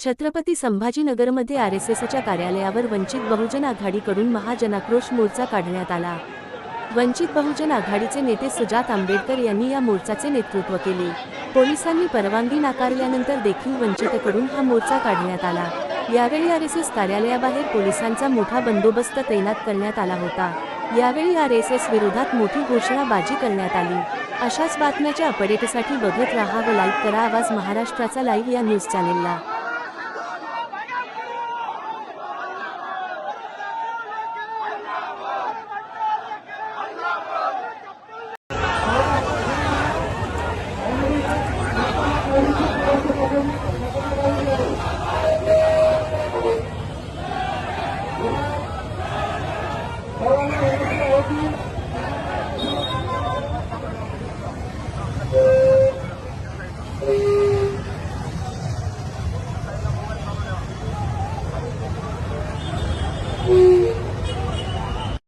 छत्रपती संभाजीनगरमध्ये आरएसएसच्या कार्यालयावर वंचित बहुजन आघाडीकडून महाजनाक्रोश मोर्चा काढण्यात आला. वंचित बहुजन आघाडीचे नेते सुजात आंबेडकर यांनी या मोर्चाचे नेतृत्व केले. पोलिसांनी परवानगी नाकारल्यानंतर देखील वंचितकडून हा मोर्चा काढण्यात आला. यावेळी आरएसएस कार्यालयाबाहेर पोलिसांचा मोठा बंदोबस्त तैनात करण्यात आला होता. यावेळी आरएसएस विरोधात मोठी घोषणाबाजी करण्यात आली. अशाच बातम्याच्या अपडेटसाठी बघत राहा व लाईक करा. आवाज महाराष्ट्राचा लाईव्ह या न्यूज चॅनेलला All right.